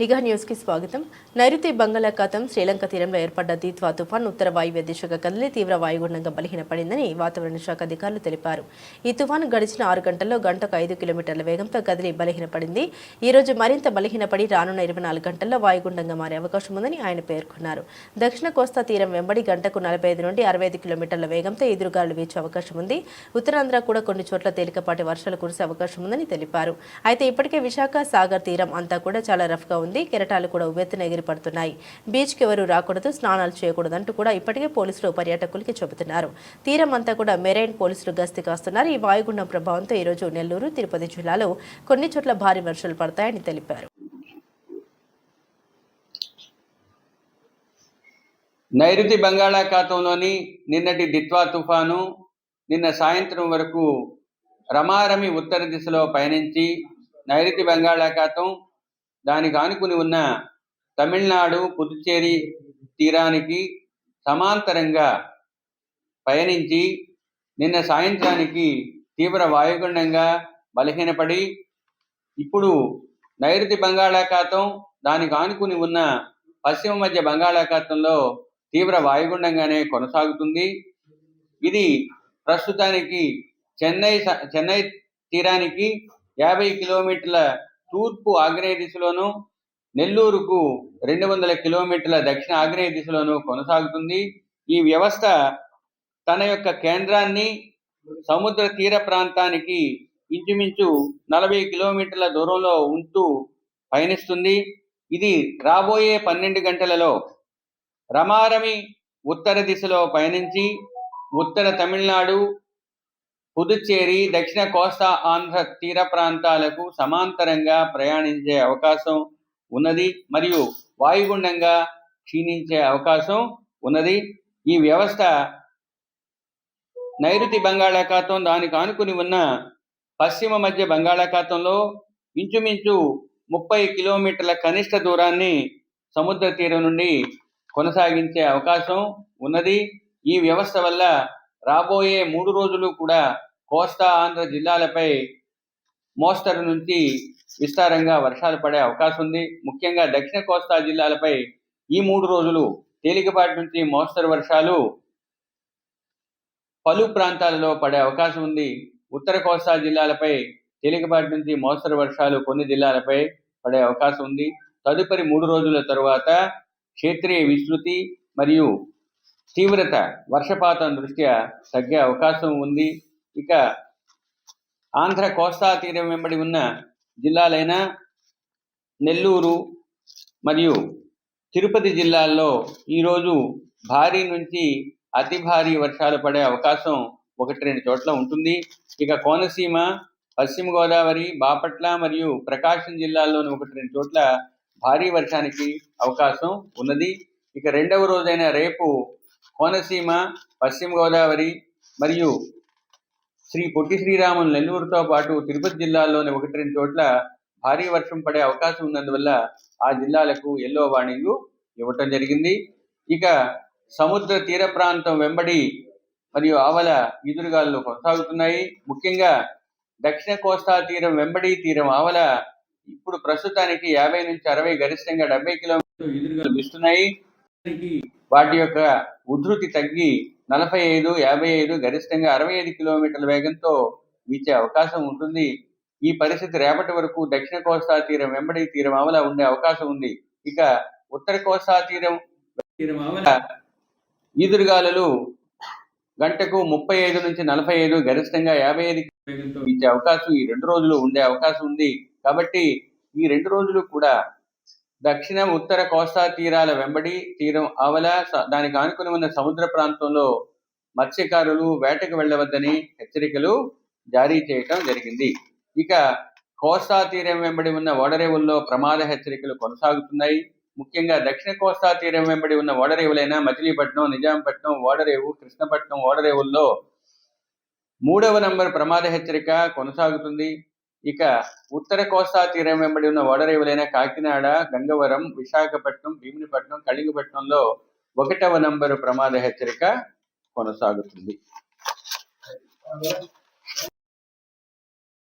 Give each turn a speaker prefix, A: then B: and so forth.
A: నిఘా న్యూస్కి స్వాగతం. నైరుతి బంగాళాఖాతం శ్రీలంక తీరంలో ఏర్పడ్డ దీత్వా తుఫాన్ ఉత్తర వాయువ్య దిశగా కదిలి తీవ్ర వాయుగుండంగా బలహీనపడిందని వాతావరణ శాఖ అధికారులు తెలిపారు. ఈ తుఫాను గడిచిన ఆరు గంటల్లో గంటకు ఐదు కిలోమీటర్ల వేగంతో కదిలి బలహీనపడింది. ఈ రోజు మరింత బలహీనపడి రానున్న ఇరవై నాలుగు గంటల్లో వాయుగుండంగా మారే అవకాశం ఉందని ఆయన పేర్కొన్నారు. దక్షిణ కోస్తా తీరం వెంబడి గంటకు నలభై ఐదు నుండి అరవై ఐదు కిలోమీటర్ల వేగంతో ఎదురుగాలు వీచే అవకాశం ఉంది. ఉత్తరాంధ్ర కూడా కొన్ని చోట్ల తేలికపాటి వర్షాలు కురిసే అవకాశం ఉందని తెలిపారు. అయితే ఇప్పటికే విశాఖ సాగర్ తీరం అంతా కూడా చాలా రఫ్గా ఉంది. కెరటాలు కూడా ఉవ్వెత్తున ఎగిరిపడుతున్నాయి. బీచ్కి ఎవరు రాకూడదు స్నానాలు చేయకూడదంటూ కూడా ఇప్పటికే పోలీసులు పర్యాటకులకి చెబుతున్నారు. తీరం అంతా కూడా మెరైన్ పోలీసులు గస్తీ కాస్తున్నారు. ఈ వాయుగుండం ప్రభావంతో ఈరోజు నెల్లూరు తిరుపతి జిల్లాలో కొన్ని చోట్ల భారీ వర్షాలు పడతాయని తెలిపారు.
B: నైరుతి బంగాళాఖాతంలోని నిన్నటి దిత్వా తుఫాను నిన్న సాయంత్రం వరకు రమారమి ఉత్తర దిశలో పయనించి నైరుతి బంగాళాఖాతం దానికి ఆనుకుని ఉన్న తమిళనాడు పుదుచ్చేరి తీరానికి సమాంతరంగా పయనించి నిన్న సాయంత్రానికి తీవ్ర వాయుగుండంగా బలహీనపడి ఇప్పుడు నైరుతి బంగాళాఖాతం దానికి ఆనుకుని ఉన్న పశ్చిమ మధ్య బంగాళాఖాతంలో తీవ్ర వాయుగుండంగానే కొనసాగుతుంది. ఇది ప్రస్తుతానికి చెన్నై స- చెన్నై తీరానికి యాభై కిలోమీటర్ల తూర్పు ఆగ్నేయ దిశలోను నెల్లూరుకు రెండు వందల కిలోమీటర్ల దక్షిణ ఆగ్నేయ దిశలోను కొనసాగుతుంది. ఈ వ్యవస్థ తన యొక్క కేంద్రాన్ని సముద్ర తీర ప్రాంతానికి ఇంచుమించు నలభై కిలోమీటర్ల దూరంలో ఉంటూ పయనిస్తుంది. ఇది రాబోయే పన్నెండు గంటలలో రమారమి ఉత్తర దిశలో పయనించి ఉత్తర తమిళనాడు పుదుచ్చేరి దక్షిణ కోస్తా ఆంధ్ర తీర ప్రాంతాలకు సమాంతరంగా ప్రయాణించే అవకాశం ఉన్నది మరియు వాయుగుండంగా క్షీణించే అవకాశం ఉన్నది. ఈ వ్యవస్థ నైరుతి బంగాళాఖాతం దానికి ఆనుకుని ఉన్న పశ్చిమ మధ్య బంగాళాఖాతంలో ఇంచుమించు ముప్పై కిలోమీటర్ల కనిష్ట దూరాన్ని సముద్ర తీరం నుండి కొనసాగించే అవకాశం ఉన్నది. ఈ వ్యవస్థ వల్ల రాబోయే మూడు రోజులు కూడా కోస్తా ఆంధ్ర జిల్లాలపై మోస్తరు నుంచి విస్తారంగా వర్షాలు పడే అవకాశం ఉంది. ముఖ్యంగా దక్షిణ కోస్తా జిల్లాలపై ఈ మూడు రోజులు తేలికపాటి నుంచి మోస్తరు వర్షాలు పలు ప్రాంతాలలో పడే అవకాశం ఉంది. ఉత్తర కోస్తా జిల్లాలపై తేలికపాటి నుంచి మోస్తరు వర్షాలు కొన్ని జిల్లాలపై పడే అవకాశం ఉంది. తదుపరి మూడు రోజుల తరువాత క్షేత్రీయ విస్తృతి మరియు తీవ్రత వర్షపాతం దృష్ట్యా తగ్గే అవకాశం ఉంది. ఇక ఆంధ్ర కోస్తా తీరం వెంబడి ఉన్న జిల్లాలైన నెల్లూరు మరియు తిరుపతి జిల్లాల్లో ఈరోజు భారీ నుంచి అతి భారీ వర్షాలు పడే అవకాశం ఒకటి రెండు చోట్ల ఉంటుంది. ఇక కోనసీమ పశ్చిమ గోదావరి బాపట్ల మరియు ప్రకాశం జిల్లాల్లోని ఒకటి రెండు చోట్ల భారీ వర్షానికి అవకాశం ఉన్నది. ఇక రెండవ రోజైన రేపు కోనసీమ పశ్చిమ గోదావరి మరియు శ్రీ పొట్టి శ్రీరాములు నెల్లూరుతో పాటు తిరుపతి జిల్లాల్లోని ఒకటి రెండు చోట్ల భారీ వర్షం పడే అవకాశం ఉన్నందువల్ల ఆ జిల్లాలకు ఎల్లో వార్నింగ్ ఇవ్వటం జరిగింది. ఇక సముద్ర తీర ప్రాంతం వెంబడి మరియు ఆవల ఈదురుగాలు కొనసాగుతున్నాయి. ముఖ్యంగా దక్షిణ కోస్తా తీరం వెంబడి తీరం ఆవల ఇప్పుడు ప్రస్తుతానికి యాభై నుంచి అరవై గరిష్టంగా డెబ్బై కిలోమీటర్లు ఈదురుగాలు వీస్తున్నాయి. వాటి యొక్క ఉధృతి తగ్గి నలభై ఐదు యాభై ఐదు గరిష్టంగా అరవై ఐదు కిలోమీటర్ల వేగంతో వీచే అవకాశం ఉంటుంది. ఈ పరిస్థితి రేపటి వరకు దక్షిణ కోస్తా తీరం వెంబడి తీరం ఆవల ఉండే అవకాశం ఉంది. ఇక ఉత్తర కోస్తా తీరం తీరం ఆవల ఈదురుగాలులు గంటకు ముప్పై ఐదు నుంచి నలభై ఐదు గరిష్టంగా యాభై ఐదు వేగంతో వీచే అవకాశం ఈ రెండు రోజులు ఉండే అవకాశం ఉంది. కాబట్టి ఈ రెండు రోజులు కూడా దక్షిణం ఉత్తర కోస్తా తీరాల వెంబడి తీరం ఆవల దానికి ఆనుకుని ఉన్న సముద్ర ప్రాంతంలో మత్స్యకారులు వేటకు వెళ్ళవద్దని హెచ్చరికలు జారీ చేయటం జరిగింది. ఇక కోస్తా తీరం వెంబడి ఉన్న ఓడరేవుల్లో ప్రమాద హెచ్చరికలు కొనసాగుతున్నాయి. ముఖ్యంగా దక్షిణ కోస్తా తీరం వెంబడి ఉన్న ఓడరేవులైన మచిలీపట్నం నిజాంపట్నం ఓడరేవు కృష్ణపట్నం ఓడరేవుల్లో మూడవ నంబర్ ప్రమాద హెచ్చరిక కొనసాగుతుంది. ఇక ఉత్తర కోస్తా తీరం వెంబడి ఉన్న ఓడరేవులైన కాకినాడ గంగవరం విశాఖపట్నం భీమునిపట్నం కళింగపట్నంలో ఒకటవ నంబరు ప్రమాద హెచ్చరిక కొనసాగుతుంది.